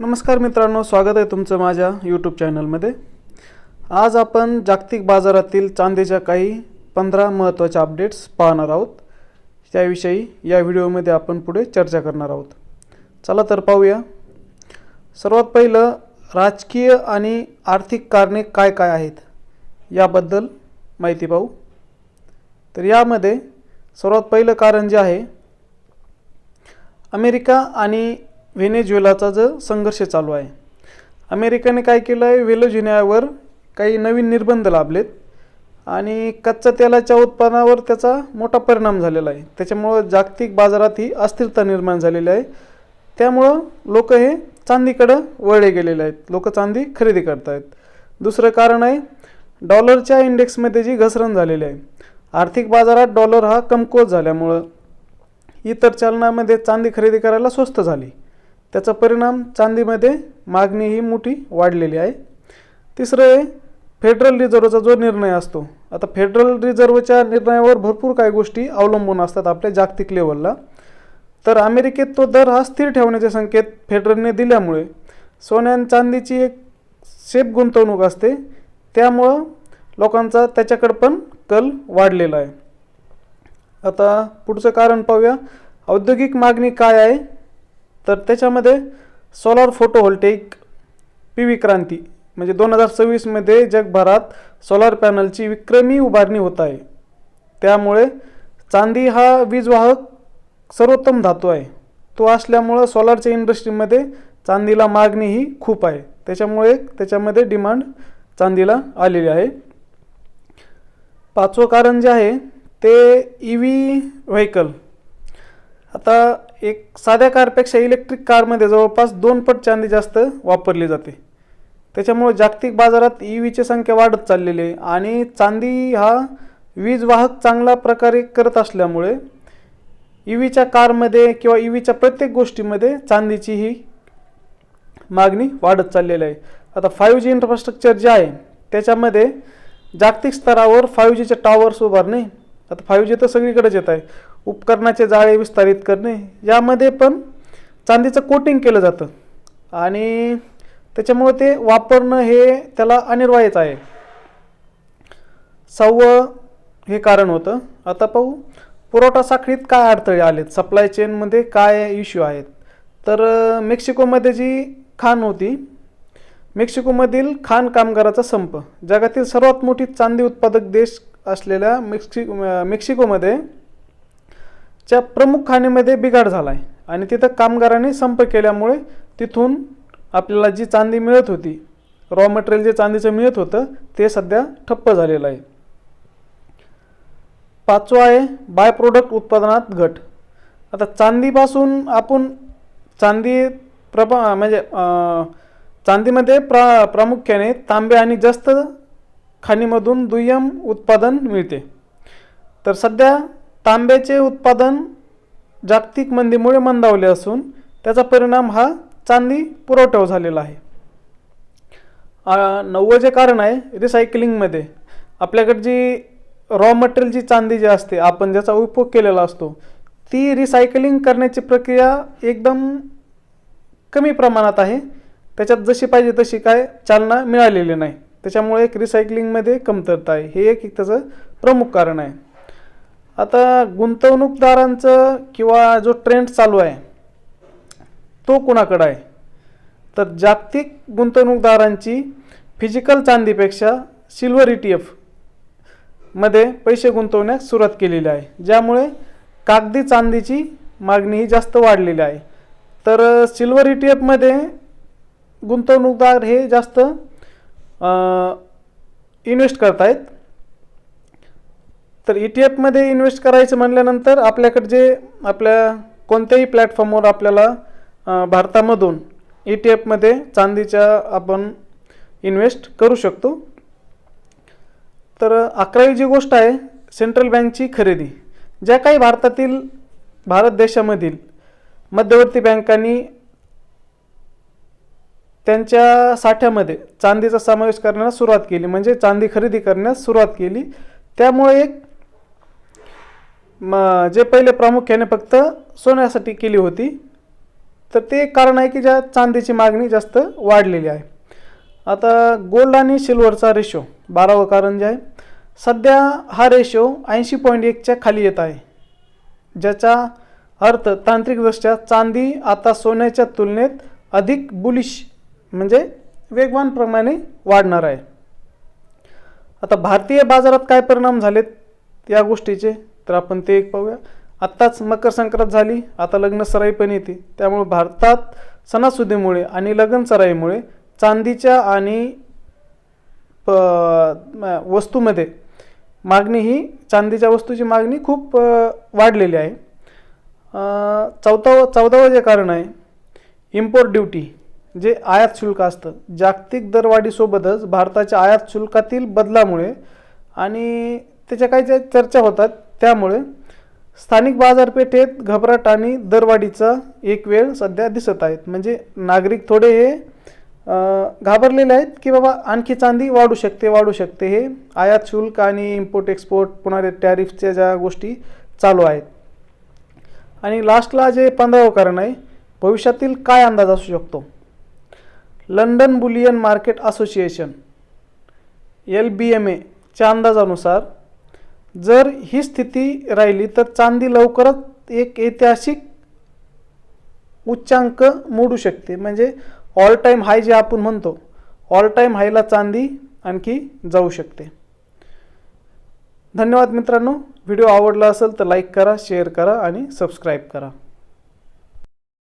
नमस्कार मित्रांनो स्वागत आहे तुमचं माझ्या यूट्यूब चॅनलमध्ये आज आपण जागतिक बाजारातील चांदीच्या काही पंधरा महत्त्वाच्या अपडेट्स पाहणार आहोत. त्याविषयी या व्हिडिओमध्ये आपण पुढे चर्चा करणार आहोत. चला तर पाहूया. सर्वात पहिलं राजकीय आणि आर्थिक कारणे काय काय आहेत? याबद्दल माहिती पाहू. तर यामध्ये सर्वात पहिलं कारण जे आहे अमेरिका आणि व्हेनेझुएलाचा जो संघर्ष चालू आहे. अमेरिकेने काय केलं आहे वेलोजिनियावर काही नवीन निर्बंध लाभलेत आणि कच्च्या तेलाच्या उत्पादनावर त्याचा मोठा परिणाम झालेला आहे. त्याच्यामुळं जागतिक बाजारात ही अस्थिरता निर्माण झालेली आहे. त्यामुळं लोक हे चांदीकडं वळले गेलेले आहेत. लोक चांदी खरेदी करत आहेत दुसरं कारण आहे डॉलरच्या इंडेक्समध्ये जी घसरण झालेली आहे आर्थिक बाजारात डॉलर हा कमकुवत झाल्यामुळं इतर चलनामध्ये चांदी खरेदी करायला स्वस्त झाली. त्याचा परिणाम चांदीमध्ये मागणी ही मोठी वाढलेली आहे. तिसरं आहे फेडरल रिझर्वचा जो निर्णय असतो आता फेडरल रिझर्वच्या निर्णयावर भरपूर काही गोष्टी अवलंबून असतात आपल्या जागतिक लेवलला. तर अमेरिकेत तो दर हा स्थिर ठेवण्याचे संकेत फेडरलने दिल्यामुळे सोन्या आणि चांदीची एक सेफ गुंतवणूक असते. त्यामुळं लोकांचा त्याच्याकडं पण कल वाढलेला आहे. आता पुढचं कारण पाहूया. औद्योगिक मागणी काय आहे? तर त्याच्यामध्ये सोलार फोटोव्होल्टेक पी व्ही क्रांती म्हणजे दोन हजार सव्वीसमध्ये जगभरात सोलार पॅनलची विक्रमी उभारणी होत आहे. त्यामुळे चांदी हा वीजवाहक सर्वोत्तम धातू आहे. तो असल्यामुळं सोलारच्या इंडस्ट्रीमध्ये चांदीला मागणी ही खूप आहे. त्याच्यामुळे त्याच्यामध्ये डिमांड चांदीला आलेली आहे. पाचवं कारण जे आहे ते ई व्ही व्हेकल आता एक साध्या कारपेक्षा इलेक्ट्रिक कारमध्ये जवळपास दोन पट चांदी जास्त वापरली जाते. त्याच्यामुळे जागतिक बाजारात ई व्हीची संख्या वाढत चाललेली आहे आणि चांदी हा वीज वाहक चांगल्या प्रकारे करत असल्यामुळे ई व्हीच्या कारमध्ये किंवा ई व्हीच्या प्रत्येक गोष्टीमध्ये चांदीची ही मागणी वाढत चाललेली आहे. आता फाईव्ह जी इन्फ्रास्ट्रक्चर जे आहे त्याच्यामध्ये जागतिक स्तरावर फायव्ह जीचे टॉवर्स उभारणे आता फाईव्ह जी तर सगळीकडेच येत आहे. उपकरणाचे जाळे विस्तारित करणे यामध्ये पण चांदीचं कोटिंग केलं जातं. आणि त्याच्यामुळे ते वापरणं हे त्याला अनिवार्यच आहे. सहावं हे कारण होतं. आता पाहू पुरवठा साखळीत काय अडथळे आलेत? सप्लाय चेनमध्ये काय इश्यू आहेत? तर मेक्सिकोमध्ये जी खाण होती मेक्सिकोमधील खाण कामगाराचा संप. जगातील सर्वात मोठी चांदी उत्पादक देश असलेल्या मेक्सि मेक्सिकोमध्ये च्या प्रमुख खाणीमध्ये बिघाड झाला आहे आणि तिथं कामगारांनी संप केल्यामुळे तिथून आपल्याला जी चांदी मिळत होती रॉ मटेरियल जे चांदीचं मिळत होतं ते सध्या ठप्प झालेलं आहे. पाचवा आहे बाय प्रोडक्ट उत्पादनात घट. आता चांदीपासून आपण चांदी प्रभा म्हणजे चांदीमध्ये प्रा प्रामुख्याने तांबे आणि जास्त खाणीमधून दुय्यम उत्पादन मिळते. तर सध्या तांब्याचे उत्पादन जागतिक मंदीमुळे मंदावले असून त्याचा परिणाम हा चांदी पुरवठ्यावर झालेला आहे. नववं जे कारण आहे रिसायकलिंगमध्ये आपल्याकडे जी रॉ मटेरियल जी चांदी जी असते आपण ज्याचा उपयोग केलेला असतो ती रिसायकलिंग करण्याची प्रक्रिया एकदम कमी प्रमाणात आहे. त्याच्यात जशी पाहिजे तशी काय चालना मिळालेली नाही. त्याच्यामुळे एक रिसायकलिंगमध्ये कमतरता आहे. हे एक एक त्याचं प्रमुख कारण आहे. आता गुंतवणूकदारांचं किंवा जो ट्रेंड चालू आहे तो कुणाकडं आहे? तर जागतिक गुंतवणूकदारांची फिजिकल चांदीपेक्षा सिल्वर ई टी एफमध्ये पैसे गुंतवण्यास सुरुवात केलेली आहे. ज्यामुळे कागदी चांदीची मागणी ही जास्त वाढलेली आहे. तर सिल्वर ई टी एफमध्ये गुंतवणूकदार हे जास्त इन्व्हेस्ट करतायत. तर ई टी एफमध्ये इन्व्हेस्ट करायचं म्हणल्यानंतर आपल्याकडे जे आपल्या कोणत्याही प्लॅटफॉर्मवर आपल्याला भारतामधून ई टी एफमध्ये चांदीच्या आपण इन्व्हेस्ट करू शकतो. तर अकरावी जी गोष्ट आहे सेंट्रल बँकची खरेदी. ज्या काही भारतातील भारत देशामधील मध्यवर्ती बँकांनी त्यांच्या साठ्यामध्ये चांदीचा समावेश करण्यास सुरुवात केली. म्हणजे चांदी खरेदी करण्यास सुरुवात केली. त्यामुळे एक म जे पहिले प्रामुख्याने फक्त सोन्यासाठी केली होती तर ते कारण आहे की ज्या चांदीची मागणी जास्त वाढलेली आहे. आता गोल्ड आणि सिल्वरचा रेशो बारावं कारण जे आहे सध्या हा रेशो ऐंशी पॉईंट एकच्या खाली येत आहे ज्याचा अर्थ तांत्रिकदृष्ट्या चांदी आता सोन्याच्या तुलनेत अधिक बुलिश म्हणजे वेगवानप्रमाणे वाढणार आहे. आता भारतीय बाजारात काय परिणाम झालेत या गोष्टीचे? तर आपण ते एक पाहूया. आत्ताच मकर संक्रांत झाली. आता लग्न सराई पण येते. त्यामुळे भारतात सणासुदीमुळे आणि लग्न सराईमुळे चांदीच्या आणि प वस्तूमध्ये मागणी ही चांदीच्या वस्तूची मागणी खूप वाढलेली आहे. चौथावं चौदावं जे कारण आहे इम्पोर्ट ड्युटी जे आयात शुल्क असतं. जागतिक दरवाढीसोबतच भारताच्या आयात शुल्कातील बदलामुळे आणि त्याच्या काही ज्या चर्चा होतात त्यामुळे स्थानिक बाजारपेठेत घबराट आणि दरवाढीचा एक वेळ सध्या दिसत आहेत. म्हणजे नागरिक थोडे हे घाबरलेले आहेत की बाबा आणखी चांदी वाढू शकते वाढू शकते. हे आयात शुल्क आणि इम्पोर्ट एक्सपोर्ट पुन्हा टॅरिफच्या ज्या गोष्टी चालू आहेत. आणि लास्टला जे पंधरावं कारण आहे भविष्यातील काय अंदाज असू शकतो? London bullion market association L B M एच्या अंदाजानुसार जर ही स्थिती राहिली तर चांदी लवकरच एक ऐतिहासिक उच्चांक मोडू शकते. म्हणजे ऑल टाईम हाय जे आपण म्हणतो ऑल टाईम हायला चांदी आणखी जाऊ शकते. धन्यवाद मित्रांनो. व्हिडिओ आवडला असेल तर लाईक करा शेअर करा आणि सबस्क्राईब करा.